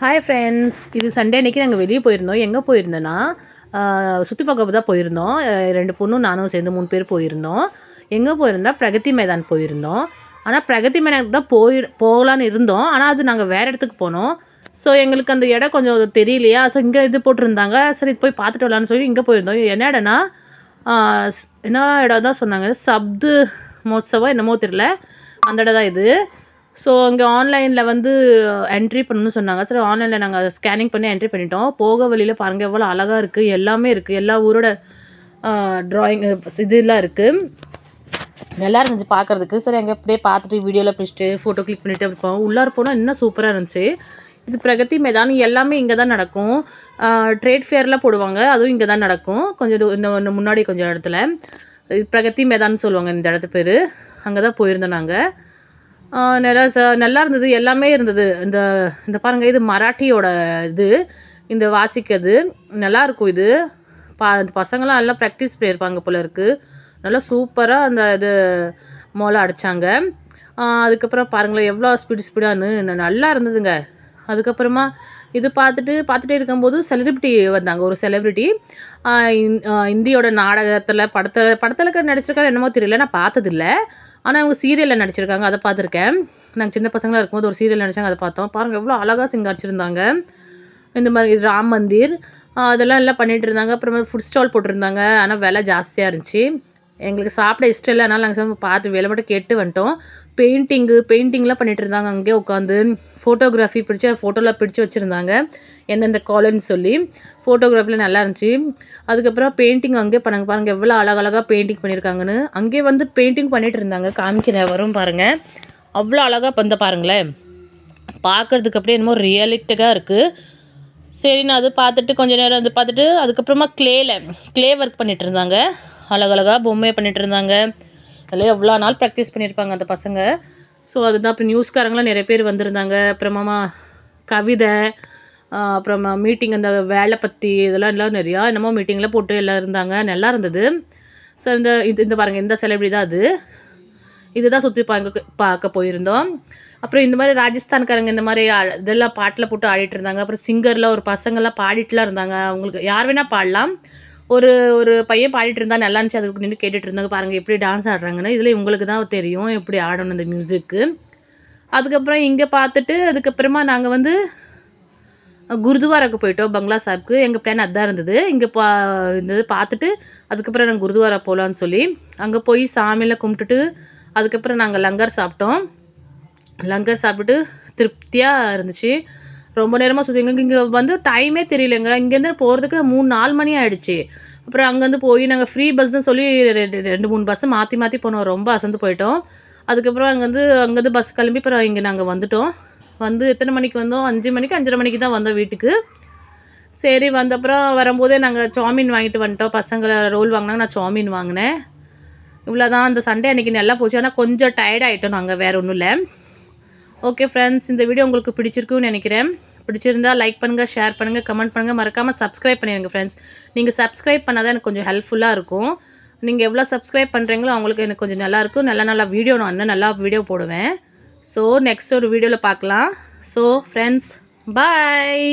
Hi friends இது Sunday அன்னைக்கு நாங்கள் வெளியே போயிருந்தோம். எங்கே போயிருந்தோன்னா சுற்றி பார்க்க தான் போயிருந்தோம். ரெண்டு பொண்ணும் நானும் சேர்ந்து மூணு பேர் போயிருந்தோம். எங்கே போயிருந்தா பிரகதி மைதான் போயிருந்தோம். ஆனால் பிரகதி மைதானுக்கு தான் போய் போகலான்னு இருந்தோம். ஆனால் அது நாங்கள் வேறு இடத்துக்கு போனோம். ஸோ எங்களுக்கு அந்த இடம் கொஞ்சம் தெரியலையா? ஸோ இங்கே இது போட்டிருந்தாங்க. சரி போய் பார்த்துட்டு வரலான்னு சொல்லி இங்கே போயிருந்தோம். என்ன இடம்னா என்ன இடம் தான் சொன்னாங்க? சப்து மோத்சவம் என்னமோ தெரியல. அந்த இடம் தான் இது. ஸோ அங்கே ஆன்லைனில் வந்து என்ட்ரி பண்ணணும்னு சொன்னாங்க. சரி ஆன்லைனில் நாங்கள் ஸ்கேனிங் பண்ணி என்ட்ரி பண்ணிட்டோம். போக வழியில் பாருங்கள் எவ்வளோ அழகாக இருக்குது எல்லாமே இருக்குது எல்லா ஊரோட ட்ராயிங் இதெல்லாம் இருக்குது நல்லா இருந்துச்சு பார்க்குறதுக்கு சரி அங்கே அப்படியே பார்த்துட்டு வீடியோவில் பிடிச்சிட்டு ஃபோட்டோ கிளிக் பண்ணிவிட்டு அப்படி போவோம் உள்ளார போனால் இன்னும் சூப்பராக இருந்துச்சு. இது பிரகதி மைதான். எல்லாமே இங்கே தான் நடக்கும் ட்ரேட் ஃபேர்லாம் போடுவாங்க. அதுவும் இங்கே தான் நடக்கும். கொஞ்சம் இன்னும் இன்னும் முன்னாடி கொஞ்சம் இடத்துல. இது பிரகதி மைதான்னு சொல்லுவாங்க இந்த இடத்து பேர். அங்கே தான் போயிருந்தோம் நாங்கள் நல்லா ச நல்லா இருந்தது. எல்லாமே இருந்தது. இந்த இந்த பாருங்கள் இது மராட்டியோட இது. இந்த வாசிக்கிறது. நல்லாயிருக்கும் இது. பா இந்த பசங்களாம் நல்லா ப்ராக்டிஸ் பண்ணியிருப்பாங்க போல இருக்குது நல்லா சூப்பராக அந்த இது மோளம் அடித்தாங்க அதுக்கப்புறம் பாருங்களேன் எவ்வளோ ஸ்பீடு ஸ்பீடானு நல்லா இருந்ததுங்க. அதுக்கப்புறமா இது பார்த்துட்டு பார்த்துட்டே இருக்கும்போது செலிபிரிட்டி வந்தாங்க. ஒரு செலிபிரிட்டி இந்தியோட நாடகத்தில் படத்தில் படத்தில் நடிச்சிருக்காரு என்னமோ தெரியல. நான் பார்த்ததில்ல. ஆனால் அவங்க சீரியலில் நடிச்சிருக்காங்க அதை பார்த்துருக்கேன். நாங்கள் சின்ன பசங்களாக இருக்கும்போது ஒரு சீரியல் நடிச்சாங்க அதை பார்த்தோம். பாருங்கள் எவ்வளோ அழகாக சிங்காரிச்சிருந்தாங்க இந்த மாதிரி ராம் மந்திர் அதெல்லாம் எல்லாம் பண்ணிகிட்டு இருந்தாங்க. அப்புறமா ஃபுட் ஸ்டால் போட்டிருந்தாங்க. ஆனால் விலை ஜாஸ்தியாக இருந்துச்சு. எங்களுக்கு சாப்பிட இஷ்டம் இல்லை. அதனால் நாங்கள் சும்மா பார்த்து வேலை மட்டும் கேட்டு வந்துட்டோம். பெயிண்டிங்கு பெயிண்டிங்லாம் பண்ணிகிட்டு இருந்தாங்க. அங்கேயே உட்காந்து ஃபோட்டோகிராஃபி பிடிச்சி ஃபோட்டோலாம் பிடிச்சி வச்சுருந்தாங்க. எந்தெந்த காலன்னு சொல்லி ஃபோட்டோகிராஃபியில் நல்லா இருந்துச்சு. அதுக்கப்புறம் பெயிண்டிங் அங்கேயே பண்ணாங்க. பாருங்கள் எவ்வளோ அழகழகாக பெயிண்டிங் பண்ணியிருக்காங்கன்னு அங்கேயே வந்து பெயிண்டிங் பண்ணிகிட்டு இருந்தாங்க. காமிக்கிறேன் வரும் பாருங்கள் அவ்வளோ அழகாக வந்து பாருங்களேன். பார்க்குறதுக்கு அப்படியே என்னமோ ரியலிஸ்டிக்காக இருக்குது சரி நான் அது பார்த்துட்டு கொஞ்ச நேரம் வந்து பார்த்துட்டு அதுக்கப்புறமா க்ளேயில் க்ளே ஒர்க் பண்ணிகிட்டு இருந்தாங்க. அழகழகாக பொம்மையை பண்ணிட்டு இருந்தாங்க. அதில் எவ்வளோ நாள் ப்ராக்டிஸ் பண்ணியிருப்பாங்க அந்த பசங்க. ஸோ அதுதான் அப்புறம் நியூஸ்காரங்களாம் நிறைய பேர் வந்திருந்தாங்க. அப்புறமா கவிதை அப்புறமா மீட்டிங் அந்த வேலை பற்றி இதெல்லாம் எல்லாம் நிறையா என்னமோ மீட்டிங்கில் போட்டு எல்லாம் இருந்தாங்க. நல்லா இருந்தது. ஸோ இந்த இது இந்த பாருங்கள் இந்த செலிபிரிட்டி தான் அது. இதுதான் சுற்றி பார்க்க பார்க்க போயிருந்தோம். அப்புறம் இந்த மாதிரி ராஜஸ்தான்காரங்க இந்த மாதிரி இதெல்லாம் பாட்டில் போட்டு ஆடிட்டு இருந்தாங்க. அப்புறம் சிங்கரில் ஒரு பசங்கள்லாம் பாடிட்டுலாம் இருந்தாங்க. அவங்களுக்கு யார் வேணால் பாடலாம். ஒரு ஒரு பையன் பாடிட்டு இருந்தால் நல்லா இருந்துச்சு அதுக்கு நின்று கேட்டுட்டு இருந்தாங்க பாருங்கள் எப்படி டான்ஸ் ஆடுறாங்கன்னு. இதில் உங்களுக்கு தான் தெரியும் எப்படி ஆடணும் இந்த மியூசிக்கு அதுக்கப்புறம் இங்கே பார்த்துட்டு அதுக்கப்புறமா நாங்கள் வந்து குருதுவாராக்கு போயிட்டோம் பங்களா சாப்க்கு. எங்கள் பிளான் அதான் இருந்தது. இங்கே பா இருந்தது பார்த்துட்டு அதுக்கப்புறம் நாங்கள் குருதுவாரா போகலான்னு சொல்லி அங்கே போய் சாமியில் கும்பிட்டுட்டு அதுக்கப்புறம் நாங்கள் லங்கர் சாப்பிட்டோம். லங்கர் சாப்பிட்டுட்டு திருப்தியாக இருந்துச்சு. ரொம்ப நேரமாக சுற்றிங்க இங்கே வந்து டைமே தெரியலங்க. இங்கேருந்து போகிறதுக்கு மூணு நாலு மணி ஆகிடுச்சு அப்புறம் அங்கேருந்து போய் நாங்கள் ஃப்ரீ பஸ்ன்னு சொல்லி ரெண்டு ரெண்டு மூணு பஸ்ஸை மாற்றி மாற்றி போனோம். ரொம்ப அசந்து போயிட்டோம். அதுக்கப்புறம் அங்கேருந்து அங்கேருந்து பஸ் கிளம்பி அப்புறம் இங்கே நாங்கள் வந்துட்டோம். வந்து எத்தனை மணிக்கு வந்தோம்? அஞ்சு மணிக்கு அஞ்சரை மணிக்கு தான் வந்தோம் வீட்டுக்கு. சரி வந்தப்புறம் வரும்போதே நாங்கள் சாமின் வாங்கிட்டு வந்துட்டோம். பசங்களை ரோல் வாங்கினாங்க. நான் சாமின் வாங்கினேன். இவ்வளோதான் அந்த சண்டே அன்றைக்கி நல்லா போச்சு. ஆனால் கொஞ்சம் டயர்டாகிட்டோம் நாங்கள் வேறு ஒன்றும் இல்லை. ஓகே ஃப்ரெண்ட்ஸ் இந்த வீடியோ உங்களுக்கு பிடிச்சிருக்குன்னு நினைக்கிறேன். பிடிச்சிருந்தா லைக் பண்ணுங்கள் ஷேர் பண்ணுங்கள் கமெண்ட் பண்ணுங்கள் மறக்காமல் சப்ஸ்கிரைப் பண்ணிடுங்க ஃப்ரெண்ட்ஸ் நீங்கள் சப்ஸ்கிரைப் பண்ணால் தான் எனக்கு கொஞ்சம் ஹெல்ப்ஃபுல்லாக இருக்கும். நீங்கள் எவ்வளோ சப்ஸ்கிரைப் பண்ணுறீங்களோ அவங்களுக்கு எனக்கு கொஞ்சம் நல்லா நல்லா நல்ல நல்ல வீடியோ நான் இன்னும் நல்லா வீடியோ போடுவேன். ஸோ நெக்ஸ்ட் ஒரு வீடியோவில் பார்க்கலாம். So friends bye